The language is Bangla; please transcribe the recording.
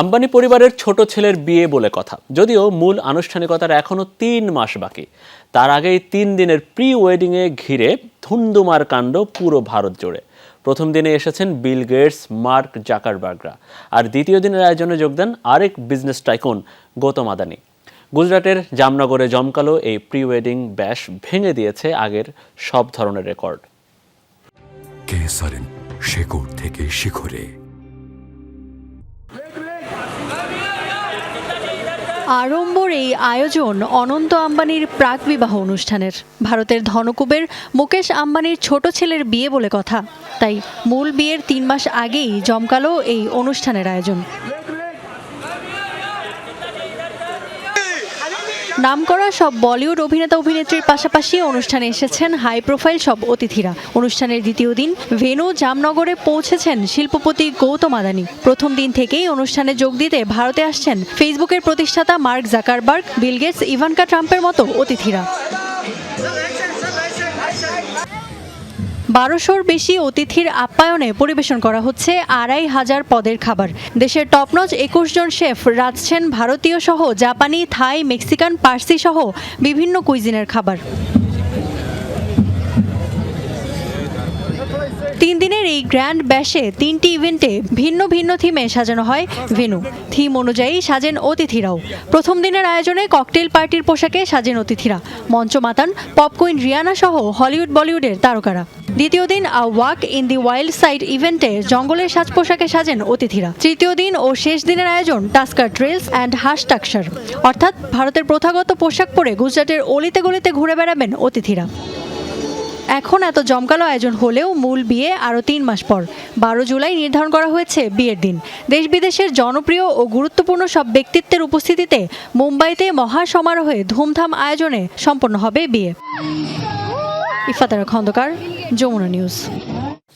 আম্বানি পরিবারের ছোট ছেলের বিয়ে বলে কথা। যদিও মূল আনুষ্ঠানিকতার এখনও তিন মাস বাকি। তার আগেই তিন দিনের প্রি ওয়েডিংয়ে ঘিরে ধুন্দুমার কাণ্ড পুরো ভারত জুড়ে। প্রথম দিনে এসেছেন বিল গেটস, মার্ক জাকারবার্গরা। আর দ্বিতীয় দিনের আয়োজনে যোগ দেন আরেক বিজনেস টাইকুন, গৌতম আদানি। গুজরাটের জামনগরে জমকালো এই প্রি ওয়েডিং ব্যাশ ভেঙে দিয়েছে আগের সব ধরনের রেকর্ড। শেকড় থেকে শিখরে। আড়ম্বর এই আয়োজন অনন্ত আম্বানির প্রাক বিবাহ অনুষ্ঠানের। ভারতের ধনকুবের মুকেশ আম্বানির ছোট ছেলের বিয়ে বলে কথা। তাই মূল বিয়ের তিন মাস আগেই জমকালো এই অনুষ্ঠানের আয়োজন। নামকরা সব বলিউড অভিনেতা অভিনেত্রীর পাশাপাশি অনুষ্ঠানে এসেছেন হাই প্রোফাইল সব অতিথিরা। অনুষ্ঠানের দ্বিতীয় দিন ভেনু জামনগরে পৌঁছেছেন শিল্পপতি গৌতম আদানি। প্রথম দিন থেকেই অনুষ্ঠানে যোগ দিতে ভারতে আসছেন ফেসবুকের প্রতিষ্ঠাতা Mark Zuckerberg, Bill Gates, Ivanka ট্রাম্পের মতো অতিথিরা। বারোশোর বেশি অতিথির আপ্যায়নে পরিবেশন করা হচ্ছে আড়াই হাজার পদের খাবার। দেশের টপনচ একুশ জন শেফ রাঁধছেন ভারতীয় সহ জাপানি, থাই, মেক্সিকান, পার্সি সহ বিভিন্ন কুইজিনের খাবার। তিন দিনের এই গ্র্যান্ড ব্যাশে তিনটি ইভেন্টে ভিন্ন ভিন্ন থিমে সাজানো হয় ভেনু। থিম অনুযায়ী সাজেন অতিথিরাও। প্রথম দিনের আয়োজনে ককটেল পার্টির পোশাকে সাজেন অতিথিরা। মঞ্চ মাতান পপকুইন রিয়ানা সহ হলিউড বলিউডের তারকারা। দ্বিতীয় দিন a walk in the wild side ইভেন্টে জঙ্গলের সাজ পোশাকে সাজেন অতিথিরা। তৃতীয় দিন ও শেষ দিনের আয়োজন টাস্কার ট্রেলস অ্যান্ড হাস টাকসার অর্থাৎ ভারতের প্রথাগত পোশাক পরে গুজরাটের অলিতে গলিতে ঘুরে বেড়াবেন অতিথিরা। এখন এত জমকালো আয়োজন হলেও মূল বিয়ে আরও তিন মাস পর। বারো জুলাই নির্ধারণ করা হয়েছে বিয়ের দিন। দেশ বিদেশের জনপ্রিয় ও গুরুত্বপূর্ণ সব ব্যক্তিত্বের উপস্থিতিতে মুম্বাইতে মহা সমারোহে ধুমধাম আয়োজনে সম্পন্ন হবে বিয়ে। ইফাতারা খন্দকার, যমুনা নিউজ।